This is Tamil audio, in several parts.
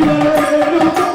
தாயே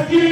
Thank you.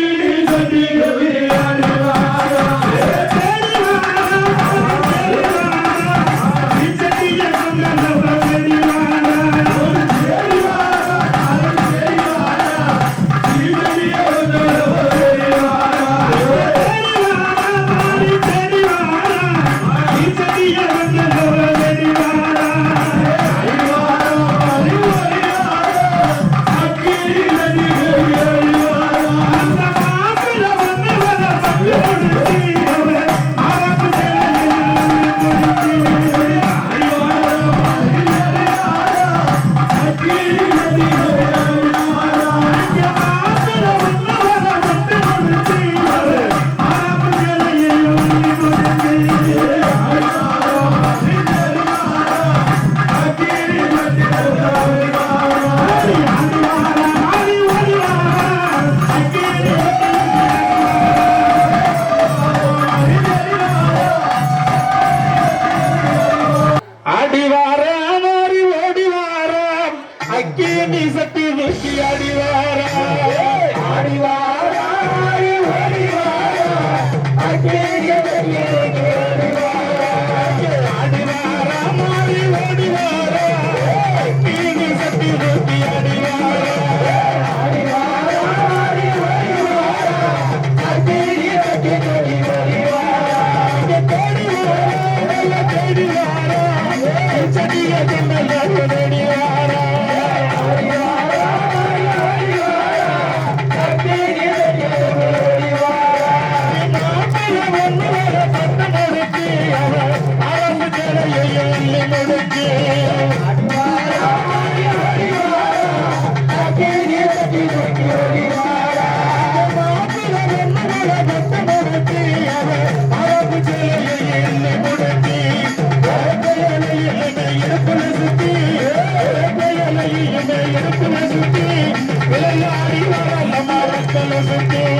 மரத்தில்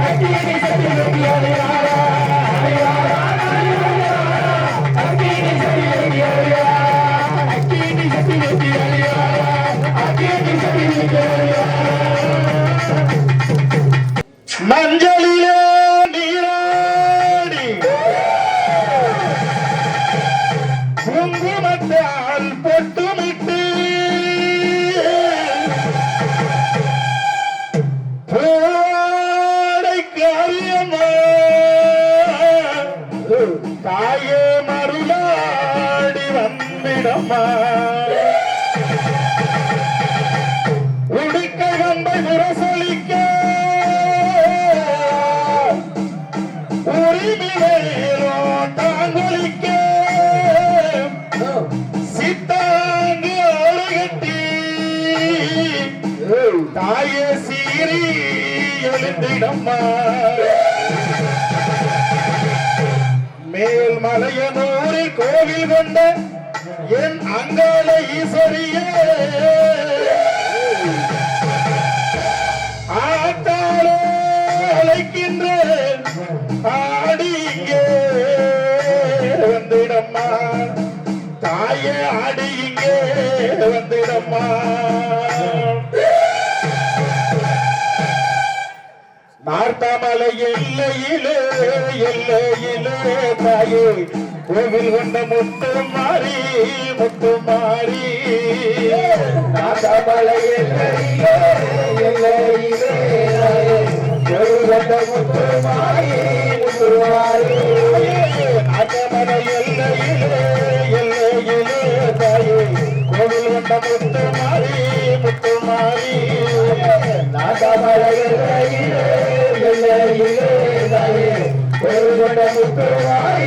மஞ்சளிலே வந்திடம்மா உடுக்க வம்பை முரசொலிக்க உரிமையிலோ தாங்கொலிக்க சித்தாங்கு ஓடுகட்டி தாய சீரி எழுந்திடம்மா. மேல் மலையனூரில் கோவில் கொண்ட என் அங்காள ஈஸ்வரியே. ஆத்தாளோ அழைக்கின்றேன். ஆடிங்கே வந்திடம்மா. தாயே ஆடிங்கே வந்திடம்மா. நார்த்தாமலை எல்லையிலே எல்லையிலே தாயே. கோவில் கொண்ட முத்து மாறி முத்து மாறி கோவில் கொண்ட முத்து மாறி முத்து மாறி நார்த்தாமலை எல்லையிலே எல்லையிலே தாயே கோவில் கொண்ட முத்து மாறி முத்து மாறி எல்லையிலே எல்லையிலே தாயே கோவில் கொண்ட முத்து மாறி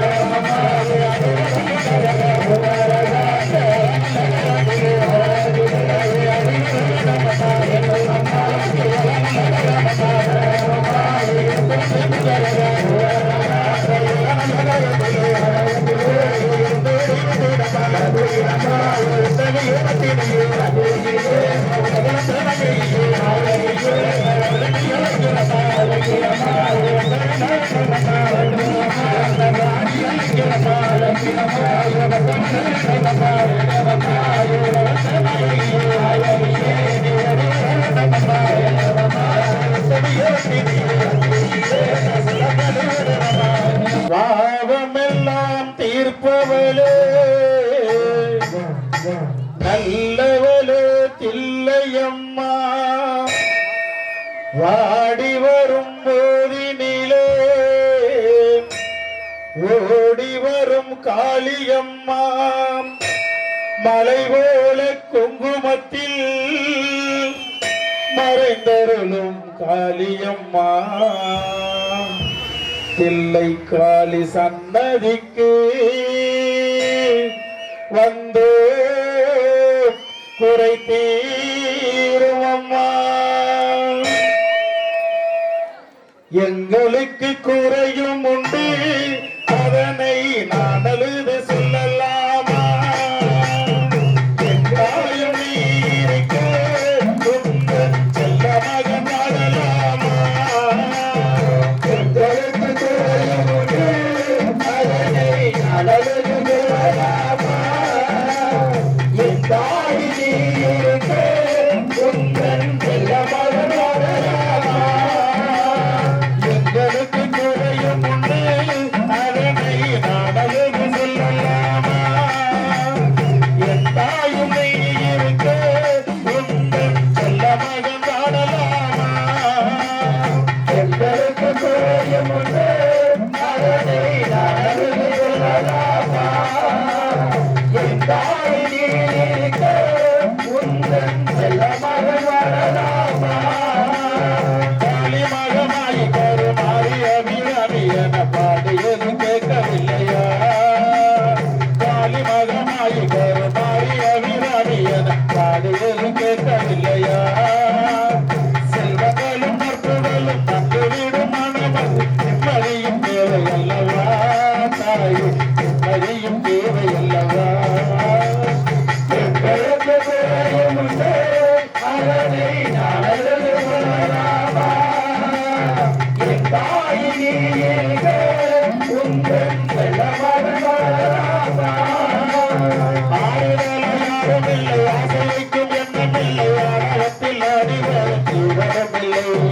காளியம்மா மலை போல குங்குமத்தில் மறைந்தருளும் காளியம்மா. தில்லை காளி சன்னதிக்கு வந்து குறை தீருவம்மா எங்களுக்கு குறையும் உண்டு. ಮಾಡಿಯೇ